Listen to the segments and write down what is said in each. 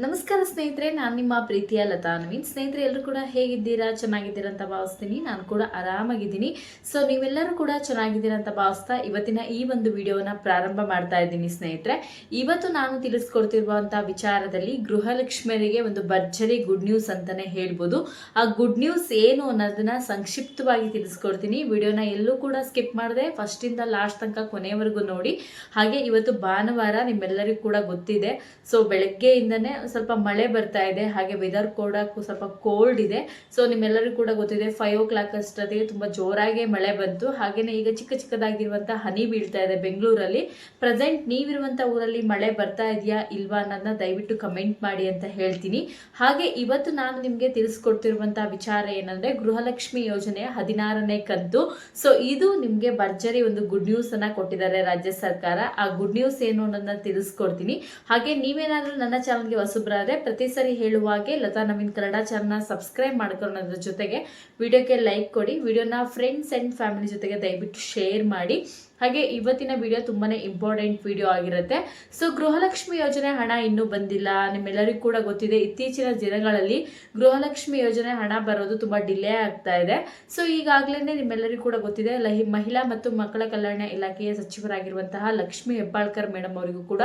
ನಮಸ್ಕಾರ ಸ್ನೇಹಿತರೆ, ನಾನು ನಿಮ್ಮ ಪ್ರೀತಿಯ ಲತಾ ನವೀನ್. ಸ್ನೇಹಿತರೆ, ಎಲ್ಲರೂ ಕೂಡ ಹೇಗಿದ್ದೀರಾ? ಚೆನ್ನಾಗಿದ್ದೀರಾ ಅಂತ ಭಾವಿಸ್ತೀನಿ. ನಾನು ಕೂಡ ಆರಾಮಾಗಿದ್ದೀನಿ. ಸೊ ನೀವೆಲ್ಲರೂ ಕೂಡ ಚೆನ್ನಾಗಿದ್ದೀರಾ ಅಂತ ಭಾವಿಸ್ತಾ ಇವತ್ತಿನ ಈ ಒಂದು ವಿಡಿಯೋನ ಪ್ರಾರಂಭ ಮಾಡ್ತಾ ಇದ್ದೀನಿ ಸ್ನೇಹಿತರೆ. ಇವತ್ತು ನಾನು ತಿಳಿಸ್ಕೊಡ್ತಿರುವಂಥ ವಿಚಾರದಲ್ಲಿ ಗೃಹಲಕ್ಷ್ಮಿಯರಿಗೆ ಒಂದು ಭರ್ಜರಿ ಗುಡ್ ನ್ಯೂಸ್ ಅಂತಾನೆ ಹೇಳ್ಬೋದು. ಆ ಗುಡ್ ನ್ಯೂಸ್ ಏನು ಅನ್ನೋದನ್ನ ಸಂಕ್ಷಿಪ್ತವಾಗಿ ತಿಳಿಸ್ಕೊಡ್ತೀನಿ. ವಿಡಿಯೋನ ಎಲ್ಲೂ ಕೂಡ ಸ್ಕಿಪ್ ಮಾಡಿದೆ ಫಸ್ಟಿಂದ ಲಾಸ್ಟ್ ತನಕ ಕೊನೆಯವರೆಗೂ ನೋಡಿ. ಹಾಗೆ ಇವತ್ತು ಭಾನುವಾರ ನಿಮ್ಮೆಲ್ಲರಿಗೂ ಕೂಡ ಗೊತ್ತಿದೆ. ಸೊ ಬೆಳಗ್ಗೆಯಿಂದನೇ ಸ್ವಲ್ಪ ಮಳೆ ಬರ್ತಾ ಇದೆ, ಹಾಗೆ ವೆದರ್ ಕೂಡ ಸ್ವಲ್ಪ ಕೋಲ್ಡ್ ಇದೆ. ಸೊ ನಿಮ್ಮೆಲ್ಲರಿಗೂ ಕೂಡ ಗೊತ್ತಿದೆ ಫೈವ್ ಓ ಕ್ಲಾಕ್ ಅಷ್ಟೊತ್ತಿಗೆ ತುಂಬ ಜೋರಾಗಿ ಮಳೆ ಬಂತು. ಹಾಗೆಯೇ ಈಗ ಚಿಕ್ಕ ಚಿಕ್ಕದಾಗಿರುವಂಥ ಹನಿ ಬೀಳ್ತಾ ಇದೆ ಬೆಂಗಳೂರಲ್ಲಿ. ಪ್ರೆಸೆಂಟ್ ನೀವಿರುವಂಥ ಊರಲ್ಲಿ ಮಳೆ ಬರ್ತಾ ಇದೆಯಾ ಇಲ್ವಾ ಅನ್ನೋದನ್ನ ದಯವಿಟ್ಟು ಕಮೆಂಟ್ ಮಾಡಿ ಅಂತ ಹೇಳ್ತೀನಿ. ಹಾಗೆ ಇವತ್ತು ನಾನು ನಿಮಗೆ ತಿಳಿಸ್ಕೊಡ್ತಿರುವಂಥ ವಿಚಾರ ಏನಂದರೆ, ಗೃಹಲಕ್ಷ್ಮಿ ಯೋಜನೆಯ ಹದಿನಾರನೇ ಕಂತು. ಸೊ ಇದು ನಿಮಗೆ ಭರ್ಜರಿ ಒಂದು ಗುಡ್ ನ್ಯೂಸನ್ನು ಕೊಟ್ಟಿದ್ದಾರೆ ರಾಜ್ಯ ಸರ್ಕಾರ. ಆ ಗುಡ್ ನ್ಯೂಸ್ ಏನು ಅನ್ನೋದನ್ನ ತಿಳಿಸ್ಕೊಡ್ತೀನಿ. ಹಾಗೆ ನೀವೇನಾದರೂ ನನ್ನ ಚಾನಲ್ಗೆ ಹೊಸಬ್ರಾದ್ರೆ ಪ್ರತಿ ಸರಿ ಹೇಳುವ ಹಾಗೆ ಲತಾ ನವೀನ್ ಕನ್ನಡ ಚಾನಲ್ನ ಸಬ್ಸ್ಕ್ರೈಬ್ ಮಾಡ್ಕೊಳ್ಳೋದ್ರ ಜೊತೆಗೆ ವಿಡಿಯೋಕ್ಕೆ ಲೈಕ್ ಕೊಡಿ ವಿಡಿಯೋನ ಫ್ರೆಂಡ್ಸ್ ಆ್ಯಂಡ್ ಫ್ಯಾಮಿಲಿ ಜೊತೆಗೆ ದಯವಿಟ್ಟು ಶೇರ್ ಮಾಡಿ. ಹಾಗೆ ಇವತ್ತಿನ ವಿಡಿಯೋ ತುಂಬಾ ಇಂಪಾರ್ಟೆಂಟ್ ವಿಡಿಯೋ ಆಗಿರುತ್ತೆ. ಸೊ ಗೃಹಲಕ್ಷ್ಮಿ ಯೋಜನೆ ಹಣ ಇನ್ನೂ ಬಂದಿಲ್ಲ. ನಿಮ್ಮೆಲ್ಲರಿಗೂ ಕೂಡ ಗೊತ್ತಿದೆ, ಇತ್ತೀಚಿನ ದಿನಗಳಲ್ಲಿ ಗೃಹಲಕ್ಷ್ಮಿ ಯೋಜನೆ ಹಣ ಬರೋದು ತುಂಬಾ ಡಿಲೇ ಆಗ್ತಾ ಇದೆ. ಸೊ ಈಗಾಗಲೇ ನಿಮ್ಮೆಲ್ಲರಿಗೂ ಕೂಡ ಗೊತ್ತಿದೆ ಮಹಿಳಾ ಮತ್ತು ಮಕ್ಕಳ ಕಲ್ಯಾಣ ಇಲಾಖೆಯ ಸಚಿವರಾಗಿರುವಂತಹ ಲಕ್ಷ್ಮಿ ಹೆಬ್ಬಾಳ್ಕರ್ ಮೇಡಮ್ ಅವರಿಗೂ ಕೂಡ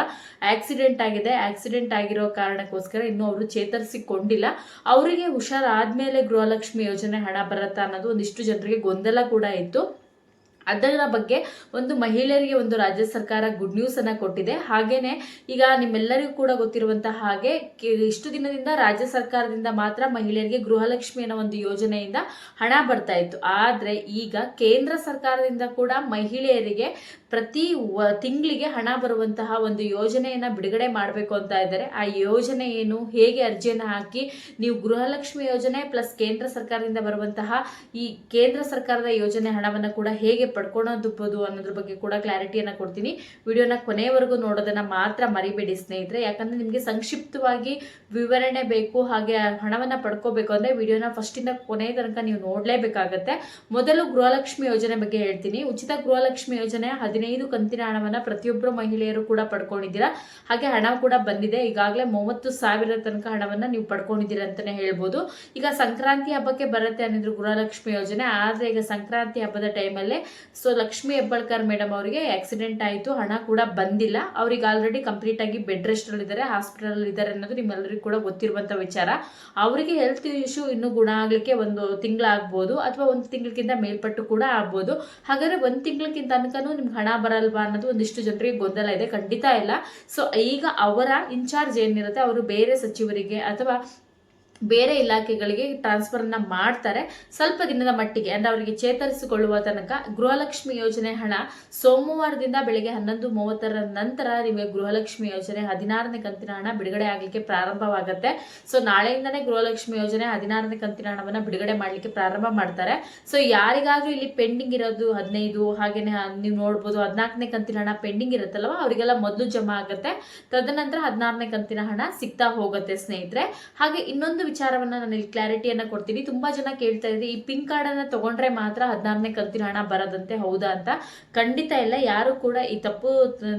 ಆಕ್ಸಿಡೆಂಟ್ ಆಗಿದೆ. ಆಕ್ಸಿಡೆಂಟ್ ಆಗಿರೋ ಕಾರಣಕ್ಕೋಸ್ಕರ ಇನ್ನೂ ಅವರು ಚೇತರಿಸಿಕೊಂಡಿಲ್ಲ. ಅವರಿಗೆ ಹುಷಾರಾದ್ಮೇಲೆ ಗೃಹಲಕ್ಷ್ಮಿ ಯೋಜನೆ ಹಣ ಬರುತ್ತಾ ಅನ್ನೋದು ಒಂದಿಷ್ಟು ಜನರಿಗೆ ಗೊಂದಲ ಕೂಡ ಇತ್ತು. ಅದರ ಬಗ್ಗೆ ಒಂದು ಮಹಿಳೆಯರಿಗೆ ಒಂದು ರಾಜ್ಯ ಸರ್ಕಾರ ಗುಡ್ ನ್ಯೂಸನ್ನು ಕೊಟ್ಟಿದೆ. ಹಾಗೆಯೇ ಈಗ ನಿಮ್ಮೆಲ್ಲರಿಗೂ ಕೂಡ ಗೊತ್ತಿರುವಂತಹ ಹಾಗೆ ಇಷ್ಟು ದಿನದಿಂದ ರಾಜ್ಯ ಸರ್ಕಾರದಿಂದ ಮಾತ್ರ ಮಹಿಳೆಯರಿಗೆ ಗೃಹಲಕ್ಷ್ಮಿ ಅನ್ನೋ ಒಂದು ಯೋಜನೆಯಿಂದ ಹಣ ಬರ್ತಾ ಇತ್ತು. ಆದ್ರೆ ಈಗ ಕೇಂದ್ರ ಸರ್ಕಾರದಿಂದ ಕೂಡ ಮಹಿಳೆಯರಿಗೆ ಪ್ರತಿ ತಿಂಗಳಿಗೆ ಹಣ ಬರುವಂತಹ ಒಂದು ಯೋಜನೆಯನ್ನ ಬಿಡುಗಡೆ ಮಾಡಬೇಕು ಅಂತ ಇದ್ದಾರೆ. ಆ ಯೋಜನೆ ಏನು, ಹೇಗೆ ಅರ್ಜಿಯನ್ನು ಹಾಕಿ, ನೀವು ಗೃಹಲಕ್ಷ್ಮಿ ಯೋಜನೆ ಪ್ಲಸ್ ಕೇಂದ್ರ ಸರ್ಕಾರದಿಂದ ಬರುವಂತಹ ಈ ಕೇಂದ್ರ ಸರ್ಕಾರದ ಯೋಜನೆ ಹಣವನ್ನು ಕೂಡ ಹೇಗೆ ಪಡ್ಕೊಳ್ಳೋದು ಅನ್ನೋದ್ರ ಬಗ್ಗೆ ಕೂಡ ಕ್ಲಾರಿಟಿಯನ್ನು ಕೊಡ್ತೀನಿ. ವಿಡಿಯೋನ ಕೊನೆಯವರೆಗೂ ನೋಡೋದನ್ನ ಮಾತ್ರ ಮರಿಬೇಡಿ ಸ್ನೇಹಿತರೆ. ಯಾಕಂದ್ರೆ ನಿಮಗೆ ಸಂಕ್ಷಿಪ್ತವಾಗಿ ವಿವರಣೆ ಬೇಕು, ಹಾಗೆ ಹಣವನ್ನು ಪಡ್ಕೋಬೇಕು ಅಂದ್ರೆ ವಿಡಿಯೋನ ಫಸ್ಟಿಂದ ಕೊನೆಯ ತನಕ ನೀವು ನೋಡಲೇಬೇಕಾಗತ್ತೆ. ಮೊದಲು ಗೃಹಲಕ್ಷ್ಮಿ ಯೋಜನೆ ಬಗ್ಗೆ ಹೇಳ್ತೀನಿ. ಉಚಿತ ಗೃಹಲಕ್ಷ್ಮಿ ಯೋಜನೆ ಹದಿನೈದು ಕಂತಿನ ಹಣವನ್ನ ಪ್ರತಿಯೊಬ್ಬರು ಮಹಿಳೆಯರು ಕೂಡ ಪಡ್ಕೊಂಡಿದ್ದೀರಾ? ಹಾಗೆ ಹಣ ಕೂಡ ಬಂದಿದೆ. ಈಗಾಗಲೇ ಮೂವತ್ತು ಸಾವಿರ ತನಕ ಹಣವನ್ನ ನೀವು ಪಡ್ಕೊಂಡಿದ್ದೀರಾ ಅಂತಾನೆ ಹೇಳ್ಬೋದು. ಈಗ ಸಂಕ್ರಾಂತಿ ಹಬ್ಬಕ್ಕೆ ಬರುತ್ತೆ ಅನ್ನಿದ್ರು ಗೃಹಲಕ್ಷ್ಮಿ ಯೋಜನೆ. ಆದರೆ ಈಗ ಸಂಕ್ರಾಂತಿ ಹಬ್ಬದ ಟೈಮಲ್ಲೇ ಸೊ ಲಕ್ಷ್ಮಿ ಹೆಬ್ಬಾಳ್ಕರ್ ಮೇಡಮ್ ಅವರಿಗೆ ಆಕ್ಸಿಡೆಂಟ್ ಆಯಿತು, ಹಣ ಕೂಡ ಬಂದಿಲ್ಲ. ಅವ್ರಿಗೆ ಆಲ್ರೆಡಿ ಕಂಪ್ಲೀಟ್ ಆಗಿ ಬೆಡ್ ರೆಸ್ಟ್ ಇದ್ದಾರೆ ಹಾಸ್ಪಿಟಲ್ ಇದ್ದಾರೆ ಅನ್ನೋದು ನಿಮ್ಮೆಲ್ಲರಿಗೂ ಕೂಡ ಗೊತ್ತಿರುವಂತ ವಿಚಾರ. ಅವರಿಗೆ ಹೆಲ್ತ್ ಇಶ್ಯೂ ಇನ್ನು ಗುಣ ಆಗಲಿಕ್ಕೆ ಒಂದು ತಿಂಗಳಾಗ್ಬೋದು, ಅಥವಾ ಒಂದು ತಿಂಗಳಕ್ಕಿಂತ ಮೇಲ್ಪಟ್ಟು ಕೂಡ ಆಗ್ಬೋದು. ಹಾಗಾದರೆ ಒಂದು ತಿಂಗಳಿಗಿಂತ ತನಕನೂ ನಿಮ್ಗೆ ಹಣ ಬರಲ್ವಾ ಅನ್ನೋದು ಒಂದಿಷ್ಟು ಜನರಿಗೆ ಗೊಂದಲ ಇದೆ. ಖಂಡಿತ ಇಲ್ಲ. ಸೊ ಈಗ ಅವರ ಇನ್ಚಾರ್ಜ್ ಏನಿರುತ್ತೆ, ಅವರು ಬೇರೆ ಸಚಿವರಿಗೆ ಅಥವಾ ಬೇರೆ ಇಲಾಖೆಗಳಿಗೆ ಟ್ರಾನ್ಸ್ಫರ್ ಅನ್ನ ಮಾಡ್ತಾರೆ. ಸ್ವಲ್ಪ ದಿನದ ಮಟ್ಟಿಗೆ, ಅಂದ್ರೆ ಅವರಿಗೆ ಚೇತರಿಸಿಕೊಳ್ಳುವ ತನಕ ಗೃಹಲಕ್ಷ್ಮಿ ಯೋಜನೆ ಹಣ ಸೋಮವಾರದಿಂದ ಬೆಳಗ್ಗೆ ಹನ್ನೊಂದು ಮೂವತ್ತರ ನಂತರ ನಿಮಗೆ ಗೃಹಲಕ್ಷ್ಮಿ ಯೋಜನೆ ಹದಿನಾರನೇ ಕಂತಿನ ಹಣ ಬಿಡುಗಡೆ ಆಗಲಿಕ್ಕೆ ಪ್ರಾರಂಭವಾಗುತ್ತೆ. ಸೊ ನಾಳೆಯಿಂದನೇ ಗೃಹಲಕ್ಷ್ಮಿ ಯೋಜನೆ ಹದಿನಾರನೇ ಕಂತಿನ ಹಣವನ್ನು ಬಿಡುಗಡೆ ಮಾಡಲಿಕ್ಕೆ ಪ್ರಾರಂಭ ಮಾಡ್ತಾರೆ. ಸೊ ಯಾರಿಗಾದ್ರೂ ಇಲ್ಲಿ ಪೆಂಡಿಂಗ್ ಇರೋದು ಹದಿನೈದು, ಹಾಗೇನೆ ನೀವು ನೋಡ್ಬೋದು ಹದಿನಾಲ್ಕನೇ ಕಂತಿನ ಹಣ ಪೆಂಡಿಂಗ್ ಇರುತ್ತಲ್ವ, ಅವರಿಗೆಲ್ಲ ಮೊದಲು ಜಮಾ ಆಗುತ್ತೆ. ತದನಂತರ ಹದಿನಾರನೇ ಕಂತಿನ ಹಣ ಸಿಗ್ತಾ ಹೋಗುತ್ತೆ ಸ್ನೇಹಿತರೆ. ಹಾಗೆ ಇನ್ನೊಂದು ವಿಚಾರವನ್ನ ನಾನು ಇಲ್ಲಿ ಕ್ಲಾರಿಟಿಯನ್ನ ಕೊಡ್ತೀನಿ. ತುಂಬಾ ಜನ ಕೇಳ್ತಾ ಇದ್ದೀವಿ ಈ ಪಿಂಕ್ ಕಾರ್ಡ್ ಅನ್ನ ತಗೊಂಡ್ರೆ ಮಾತ್ರ ಹದಿನಾರನೇ ಕಂತಿನ ಹಣ ಬರದಂತೆ ಹೌದಾ ಅಂತ. ಖಂಡಿತ ಇಲ್ಲ. ಯಾರು ಕೂಡ ಈ ತಪ್ಪು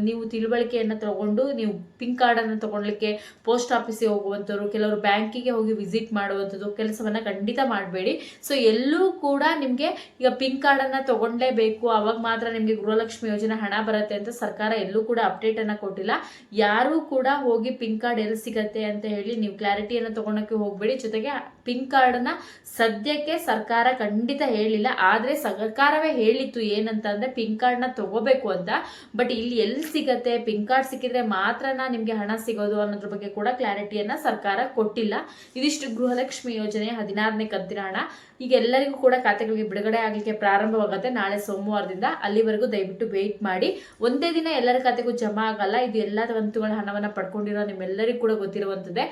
ನೀವು ತಿಳುವಳಿಕೆಯನ್ನ ತಗೊಂಡು, ನೀವು ಪಿಂಕ್ ಕಾರ್ಡ್ ಅನ್ನ ತಗೊಳ್ಲಿಕ್ಕೆ ಪೋಸ್ಟ್ ಆಫೀಸಿಗೆ ಹೋಗುವಂಥವ್ರು, ಕೆಲವರು ಬ್ಯಾಂಕಿಗೆ ಹೋಗಿ ವಿಸಿಟ್ ಮಾಡುವಂಥದ್ದು ಕೆಲಸವನ್ನ ಖಂಡಿತ ಮಾಡಬೇಡಿ. ಸೊ ಎಲ್ಲೂ ಕೂಡ ನಿಮಗೆ ಈಗ ಪಿಂಕ್ ಕಾರ್ಡ್ ಅನ್ನ ತಗೊಂಡ್ಲೇಬೇಕು. ಅವಾಗ ಮಾತ್ರ ನಿಮಗೆ ಗೃಹಲಕ್ಷ್ಮಿ ಯೋಜನೆ ಹಣ ಬರುತ್ತೆ ಅಂತ ಸರ್ಕಾರ ಎಲ್ಲೂ ಕೂಡ ಅಪ್ಡೇಟ್ ಅನ್ನ ಕೊಟ್ಟಿಲ್ಲ. ಯಾರು ಕೂಡ ಹೋಗಿ ಪಿಂಕ್ ಕಾರ್ಡ್ ಎಲ್ಲಿ ಸಿಗತ್ತೆ ಅಂತ ಹೇಳಿ ನೀವು ಕ್ಲಾರಿಟಿಯನ್ನು ತಗೊಳಕ್ಕೆ ಹೋಗ್ಬೇಡಿ. ಜೊತೆಗೆ ಪಿನ್ ಕಾರ್ಡನ್ನು ಸದ್ಯಕ್ಕೆ ಸರ್ಕಾರ ಖಂಡಿತ ಹೇಳಿಲ್ಲ. ಆದರೆ ಸರ್ಕಾರವೇ ಹೇಳಿತ್ತು ಏನಂತ ಅಂದರೆ ಪಿನ್ ಕಾರ್ಡ್ನ ತಗೋಬೇಕು ಅಂತ. ಬಟ್ ಇಲ್ಲಿ ಎಲ್ಲಿ ಸಿಗತ್ತೆ? ಪಿನ್ ಕಾರ್ಡ್ ಸಿಕ್ಕಿದ್ರೆ ಮಾತ್ರನಾ ನಿಮಗೆ ಹಣ ಸಿಗೋದು ಅನ್ನೋದ್ರ ಬಗ್ಗೆ ಕೂಡ ಕ್ಲಾರಿಟಿಯನ್ನು ಸರ್ಕಾರ ಕೊಟ್ಟಿಲ್ಲ. ಇದಿಷ್ಟು ಗೃಹಲಕ್ಷ್ಮಿ ಯೋಜನೆ ಹದಿನಾರನೇ ಕಂತಿನ ಹಣ. ಈಗ ಎಲ್ಲರಿಗೂ ಕೂಡ ಖಾತೆಗಳಿಗೆ ಬಿಡುಗಡೆ ಆಗಲಿಕ್ಕೆ ಪ್ರಾರಂಭವಾಗುತ್ತೆ. ನಾಳೆ ಸೋಮವಾರದಿಂದ ಅಲ್ಲಿವರೆಗೂ ದಯವಿಟ್ಟು ವೇಟ್ ಮಾಡಿ. ಒಂದೇ ದಿನ ಎಲ್ಲರ ಖಾತೆಗೂ ಜಮಾ ಆಗಲ್ಲ. ಇದು ಎಲ್ಲ ಕಂತುಗಳ ಹಣವನ್ನು ಪಡ್ಕೊಂಡಿರೋ ನಿಮ್ಮೆಲ್ಲರಿಗೂ ಕೂಡ ಗೊತ್ತಿರುವಂಥದ್ದೇ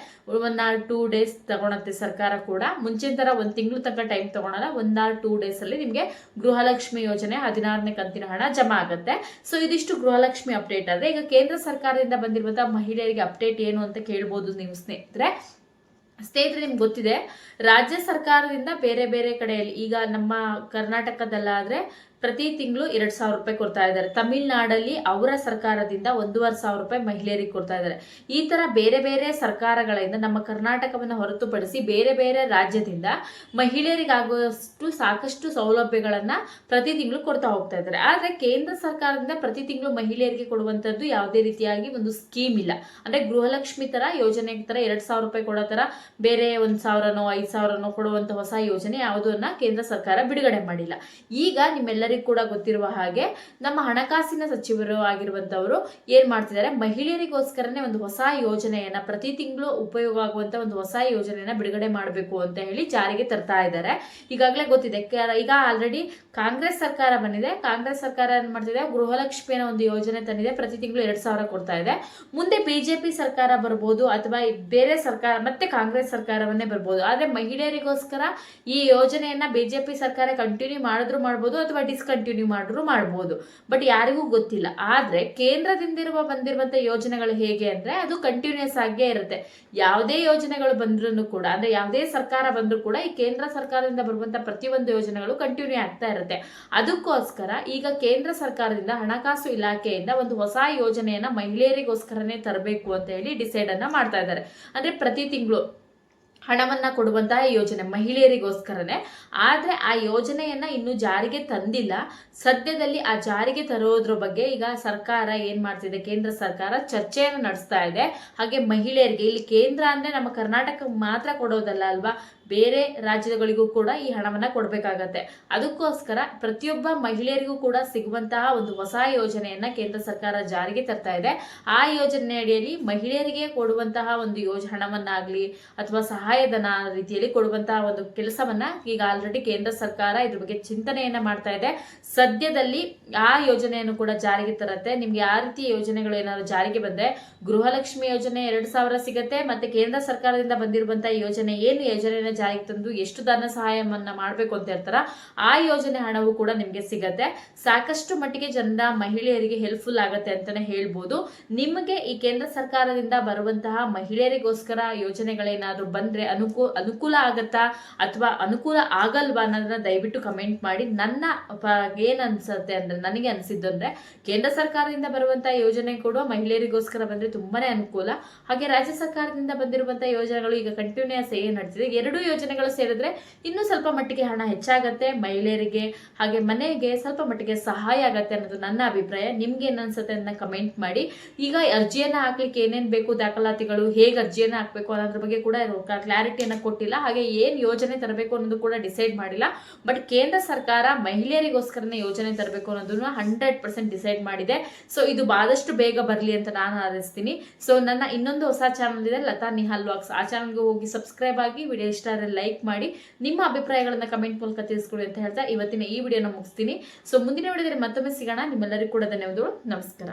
ಆರ್ ಟೂ ಡೇಸ್ ತಗೊಳತ್ತೆ ಸರ್ಕಾರ ಕೂಡ. ಮುಂಚಿನ ತರ ಒಂದ್ ತಿಂಗಳು ತನಕ ಟೈಮ್ ತಗೊಳಲ್ಲ ಒನ್ ಆರ್ ಟೂ ಡೇಸ್ ಅಲ್ಲಿ ನಿಮ್ಗೆ ಗೃಹಲಕ್ಷ್ಮಿ ಯೋಜನೆ ಹದಿನಾರನೇ ಕಂತಿನ ಹಣ ಜಮಾ ಆಗುತ್ತೆ. ಸೊ ಇದಿಷ್ಟು ಗೃಹಲಕ್ಷ್ಮಿ ಅಪ್ಡೇಟ್ ಆದ್ರೆ, ಈಗ ಕೇಂದ್ರ ಸರ್ಕಾರದಿಂದ ಬಂದಿರುವಂತಹ ಮಹಿಳೆಯರಿಗೆ ಅಪ್ಡೇಟ್ ಏನು ಅಂತ ಕೇಳ್ಬೋದು ನೀವು ಸ್ನೇಹಿತರೆ. ಸ್ನೇಹಿತರೆ, ನಿಮ್ಗೆ ಗೊತ್ತಿದೆ, ರಾಜ್ಯ ಸರ್ಕಾರದಿಂದ ಬೇರೆ ಬೇರೆ ಕಡೆಯಲ್ಲಿ, ಈಗ ನಮ್ಮ ಕರ್ನಾಟಕದಲ್ಲಾದ್ರೆ ಪ್ರತಿ ತಿಂಗಳು ಎರಡ್ ಸಾವಿರ ರೂಪಾಯಿ ಕೊಡ್ತಾ ಇದ್ದಾರೆ. ತಮಿಳ್ನಾಡಲ್ಲಿ ಅವರ ಸರ್ಕಾರದಿಂದ ಒಂದೂವರೆ ಸಾವಿರ ರೂಪಾಯಿ ಮಹಿಳೆಯರಿಗೆ ಕೊಡ್ತಾ ಇದ್ದಾರೆ. ಈ ತರ ಬೇರೆ ಬೇರೆ ಸರ್ಕಾರಗಳಿಂದ ನಮ್ಮ ಕರ್ನಾಟಕವನ್ನು ಹೊರತುಪಡಿಸಿ ಬೇರೆ ಬೇರೆ ರಾಜ್ಯದಿಂದ ಮಹಿಳೆಯರಿಗಾಗುವಷ್ಟು ಸಾಕಷ್ಟು ಸೌಲಭ್ಯಗಳನ್ನು ಪ್ರತಿ ತಿಂಗಳು ಕೊಡ್ತಾ ಹೋಗ್ತಾ ಇದ್ದಾರೆ. ಆದರೆ ಕೇಂದ್ರ ಸರ್ಕಾರದಿಂದ ಪ್ರತಿ ತಿಂಗಳು ಮಹಿಳೆಯರಿಗೆ ಕೊಡುವಂತದ್ದು ಯಾವುದೇ ರೀತಿಯಾಗಿ ಒಂದು ಸ್ಕೀಮ್ ಇಲ್ಲ. ಅಂದ್ರೆ ಗೃಹಲಕ್ಷ್ಮಿ ತರ ಯೋಜನೆ ಥರ ಎರಡು ಸಾವಿರ ರೂಪಾಯಿ ಕೊಡೋ ಥರ ಬೇರೆ ಒಂದ್ ಸಾವಿರನೋ, ಐದ್ ಸಾವಿರನೋ ಕೊಡುವಂತ ಹೊಸ ಯೋಜನೆ ಯಾವುದನ್ನ ಕೇಂದ್ರ ಸರ್ಕಾರ ಬಿಡುಗಡೆ ಮಾಡಿಲ್ಲ. ಈಗ ನಿಮ್ಮೆಲ್ಲರಿಗೂ ಕೂಡ ಗೊತ್ತಿರುವ ಹಾಗೆ ನಮ್ಮ ಹಣಕಾಸಿನ ಸಚಿವರು ಆಗಿರುವಂತವರು ಏನ್ ಮಾಡ್ತಿದ್ದಾರೆ, ಮಹಿಳೆಯರಿಗೋಸ್ಕರನೇ ಒಂದು ಹೊಸ ಯೋಜನೆಯನ್ನ ಪ್ರತಿ ತಿಂಗಳು ಉಪಯೋಗ ಆಗುವಂತ ಒಂದು ಹೊಸ ಯೋಜನೆಯನ್ನ ಬಿಡುಗಡೆ ಮಾಡಬೇಕು ಅಂತ ಹೇಳಿ ಜಾರಿಗೆ ತರ್ತಾ ಇದ್ದಾರೆ. ಈಗಾಗಲೇ ಗೊತ್ತಿದೆ ಈಗ ಆಲ್ರೆಡಿ ಕಾಂಗ್ರೆಸ್ ಸರ್ಕಾರ ಬಂದಿದೆ, ಕಾಂಗ್ರೆಸ್ ಸರ್ಕಾರ ಏನ್ ಮಾಡ್ತಿದೆ ಗೃಹಲಕ್ಷ್ಮಿ ಅನ್ನೋ ಒಂದು ಯೋಜನೆ ತಂದಿದೆ, ಪ್ರತಿ ತಿಂಗಳು ಎರಡ್ ಸಾವಿರ ಕೊಡ್ತಾ ಇದೆ. ಮುಂದೆ ಬಿಜೆಪಿ ಸರ್ಕಾರ ಬರ್ಬೋದು ಅಥವಾ ಬೇರೆ ಸರ್ಕಾರ, ಮತ್ತೆ ಕಾಂಗ್ರೆಸ್ ಸರ್ಕಾರವನ್ನೇ ಬರ್ಬೋದು. ಆದ್ರೆ ಮಹಿಳೆಯರಿಗೋಸ್ಕರ ಈ ಯೋಜನೆಯನ್ನ ಬಿಜೆಪಿ ಸರ್ಕಾರ ಕಂಟಿನ್ಯೂ ಮಾಡಿದ್ರು ಮಾಡ್ಬೋದು ಅಥವಾ ಡಿಸ್ಕಂಟಿನ್ಯೂ ಮಾಡಿದ್ರು ಮಾಡ್ಬೋದು. ಬಟ್ ಯಾರಿಗೂ ಗೊತ್ತಿಲ್ಲ. ಆದ್ರೆ ಕೇಂದ್ರದಿಂದಿರುವ ಬಂದಿರುವಂತ ಯೋಜನೆಗಳು ಹೇಗೆ ಅಂದ್ರೆ ಅದು ಕಂಟಿನ್ಯೂಸ್ ಆಗೇ ಇರುತ್ತೆ. ಯಾವುದೇ ಯೋಜನೆಗಳು ಬಂದ್ರೂ ಕೂಡ, ಅಂದ್ರೆ ಯಾವುದೇ ಸರ್ಕಾರ ಬಂದ್ರೂ ಕೂಡ ಈ ಕೇಂದ್ರ ಸರ್ಕಾರದಿಂದ ಬರುವಂತ ಪ್ರತಿಯೊಂದು ಯೋಜನೆಗಳು ಕಂಟಿನ್ಯೂ ಆಗ್ತಾ ಇರುತ್ತೆ. ಅದಕ್ಕೋಸ್ಕರ ಈಗ ಕೇಂದ್ರ ಸರ್ಕಾರದಿಂದ ಹಣಕಾಸು ಇಲಾಖೆಯಿಂದ ಒಂದು ಹೊಸ ಯೋಜನೆಯನ್ನ ಮಹಿಳೆಯರಿಗೋಸ್ಕರನೇ ತರಬೇಕು ಅಂತ ಹೇಳಿ ಡಿಸೈಡ್ ಅನ್ನ ಮಾಡ್ತಾ ಇದ್ದಾರೆ. ಅಂದ್ರೆ ಪ್ರತಿ ತಿಂಗಳು ಹಣವನ್ನ ಕೊಡುವಂತಹ ಯೋಜನೆ ಮಹಿಳೆಯರಿಗೋಸ್ಕರನೇ. ಆದ್ರೆ ಆ ಯೋಜನೆಯನ್ನ ಇನ್ನು ಜಾರಿಗೆ ತಂದಿಲ್ಲ. ಸದ್ಯದಲ್ಲಿ ಆ ಜಾರಿಗೆ ತರೋದ್ರ ಬಗ್ಗೆ ಈಗ ಸರ್ಕಾರ ಏನ್ ಮಾಡ್ತಿದೆ? ಕೇಂದ್ರ ಸರ್ಕಾರ ಚರ್ಚೆಯನ್ನು ನಡೆಸ್ತಾ ಇದೆ. ಹಾಗೆ ಮಹಿಳೆಯರಿಗೆ ಇಲ್ಲಿ ಕೇಂದ್ರ ಅಂದ್ರೆ ನಮ್ಮ ಕರ್ನಾಟಕ ಮಾತ್ರ ಕೊಡೋದಲ್ಲ ಅಲ್ವಾ? ಬೇರೆ ರಾಜ್ಯಗಳಿಗೂ ಕೂಡ ಈ ಹಣವನ್ನ ಕೊಡಬೇಕಾಗತ್ತೆ. ಅದಕ್ಕೋಸ್ಕರ ಪ್ರತಿಯೊಬ್ಬ ಮಹಿಳೆಯರಿಗೂ ಕೂಡ ಸಿಗುವಂತಹ ಒಂದು ಹೊಸ ಯೋಜನೆಯನ್ನ ಕೇಂದ್ರ ಸರ್ಕಾರ ಜಾರಿಗೆ ತರ್ತಾ ಇದೆ. ಆ ಯೋಜನೆ ಅಡಿಯಲ್ಲಿ ಮಹಿಳೆಯರಿಗೆ ಕೊಡುವಂತಹ ಒಂದು ಯೋಜ ಹಣವನ್ನಾಗ್ಲಿ ಅಥವಾ ಸಹಾಯಧನ ರೀತಿಯಲ್ಲಿ ಕೊಡುವಂತಹ ಒಂದು ಕೆಲಸವನ್ನ ಈಗ ಆಲ್ರೆಡಿ ಕೇಂದ್ರ ಸರ್ಕಾರ ಇದ್ರ ಬಗ್ಗೆ ಚಿಂತನೆಯನ್ನ ಮಾಡ್ತಾ ಇದೆ. ಸದ್ಯದಲ್ಲಿ ಆ ಯೋಜನೆಯನ್ನು ಕೂಡ ಜಾರಿಗೆ ತರತ್ತೆ. ನಿಮ್ಗೆ ಆ ರೀತಿ ಯೋಜನೆಗಳು ಏನಾದ್ರು ಜಾರಿಗೆ ಬಂದ್ರೆ ಗೃಹಲಕ್ಷ್ಮಿ ಯೋಜನೆ ಎರಡು ಸಾವಿರ ಸಿಗತ್ತೆ. ಮತ್ತೆ ಕೇಂದ್ರ ಸರ್ಕಾರದಿಂದ ಬಂದಿರುವಂತಹ ಯೋಜನೆ ಏನು? ಯೋಜನೆಯನ್ನ ಜಾರಿಗೆ ತಂದು ಎಷ್ಟು ಧನ ಸಹಾಯವನ್ನ ಮಾಡಬೇಕು ಅಂತ ಹೇಳ್ತಾರ, ಆ ಯೋಜನೆ ಹಣವು ಕೂಡ ನಿಮ್ಗೆ ಸಿಗತ್ತೆ. ಸಾಕಷ್ಟು ಮಟ್ಟಿಗೆ ಜನರ ಮಹಿಳೆಯರಿಗೆ ಹೆಲ್ಪ್ಫುಲ್ ಆಗತ್ತೆ ಅಂತಾನೆ ಹೇಳ್ಬೋದು. ನಿಮಗೆ ಈ ಕೇಂದ್ರ ಸರ್ಕಾರದಿಂದ ಬರುವಂತಹ ಮಹಿಳೆಯರಿಗೋಸ್ಕರ ಯೋಜನೆಗಳೇನಾದ್ರೂ ಬಂದ್ರೆ ಅನುಕೂಲ ಅನುಕೂಲ ಆಗತ್ತಾ, ಅಥವಾ ಅನುಕೂಲ ಆಗಲ್ವಾ ಅನ್ನೋದನ್ನ ದಯವಿಟ್ಟು ಕಮೆಂಟ್ ಮಾಡಿ. ನನ್ನ ಏನ್ ಅನ್ಸುತ್ತೆ ಅಂದ್ರೆ, ನನಗೆ ಅನ್ಸಿದ್ದು ಅಂದ್ರೆ, ಕೇಂದ್ರ ಸರ್ಕಾರದಿಂದ ಬರುವಂತಹ ಯೋಜನೆ ಕೂಡ ಮಹಿಳೆಯರಿಗೋಸ್ಕರ ಬಂದ್ರೆ ತುಂಬಾನೇ ಅನುಕೂಲ. ಹಾಗೆ ರಾಜ್ಯ ಸರ್ಕಾರದಿಂದ ಬಂದಿರುವಂತಹ ಯೋಜನೆಗಳು ಈಗ ಕಂಟಿನ್ಯೂಸ್ ಏನ್ ನಡ್ತಿದೆ. ಎರಡು ಯೋಜನೆಗಳು ಸೇರಿದ್ರೆ ಇನ್ನೂ ಸ್ವಲ್ಪ ಮಟ್ಟಿಗೆ ಹಣ ಹೆಚ್ಚಾಗತ್ತೆ. ಮಹಿಳೆಯರಿಗೆ ಹಾಗೆ ಮನೆಗೆ ಸ್ವಲ್ಪ ಮಟ್ಟಿಗೆ ಸಹಾಯ ಆಗತ್ತೆ ಅನ್ನೋದು ನನ್ನ ಅಭಿಪ್ರಾಯ. ನಿಮ್ಗೆ ಏನನ್ಸುತ್ತೆ ಅನ್ಸುತ್ತೆ ಅಂತ ಕಮೆಂಟ್ ಮಾಡಿ. ಈಗ ಅರ್ಜಿಯನ್ನ ಹಾಕ್ಲಿಕ್ಕೆ ಏನೇನು ಬೇಕು, ದಾಖಲಾತಿಗಳು, ಹೇಗೆ ಅರ್ಜಿಯನ್ನ ಹಾಕ್ಬೇಕು ಅನ್ನೋದ್ರ ಬಗ್ಗೆ ಕೂಡ ಕ್ಲಾರಿಟಿಯನ್ನ ಕೊಟ್ಟಿಲ್ಲ. ಹಾಗೆ ಏನು ಯೋಜನೆ ತರಬೇಕು ಅನ್ನೋದು ಕೂಡ ಡಿಸೈಡ್ ಮಾಡಿಲ್ಲ. ಬಟ್ ಕೇಂದ್ರ ಸರ್ಕಾರ ಮಹಿಳೆಯರಿಗೋಸ್ಕರನೇ ಯೋಜನೆ ತರಬೇಕು ಅನ್ನೋದನ್ನು ಹಂಡ್ರೆಡ್ ಪರ್ಸೆಂಟ್ ಡಿಸೈಡ್ ಮಾಡಿದೆ. ಸೊ ಇದು ಆದಷ್ಟು ಬೇಗ ಬರಲಿ ಅಂತ ನಾನು ಆರಿಸ್ತೀನಿ. ಸೊ ನನ್ನ ಇನ್ನೊಂದು ಹೊಸ ಚಾನಲ್ ಇದೆ ಲತಾ ನಿಹಾಲ್ ವಾಕ್ಸ್. ಆ ಚಾನಲ್ಗೆ ಹೋಗಿ ಸಬ್ಸ್ಕ್ರೈಬ್ ಆಗಿ ವಿಡಿಯೋ ಇಷ್ಟ ಲೈಕ್ ಮಾಡಿ ನಿಮ್ಮ ಅಭಿಪ್ರಾಯಗಳನ್ನ ಕಮೆಂಟ್ ಮೂಲಕ ತಿಳಿಸ್ಕೊಡಿ ಅಂತ ಹೇಳ್ತಾ ಇವತ್ತಿನ ಈ ವಿಡಿಯೋನ ಮುಗಿಸ್ತೀನಿ. ಸೊ ಮುಂದಿನ ವಿಡಿಯೋದಲ್ಲಿ ಮತ್ತೊಮ್ಮೆ ಸಿಗೋಣ. ನಿಮ್ಮೆಲ್ಲರಿಗೂ ಕೂಡ ಧನ್ಯವಾದಗಳು. ನಮಸ್ಕಾರ.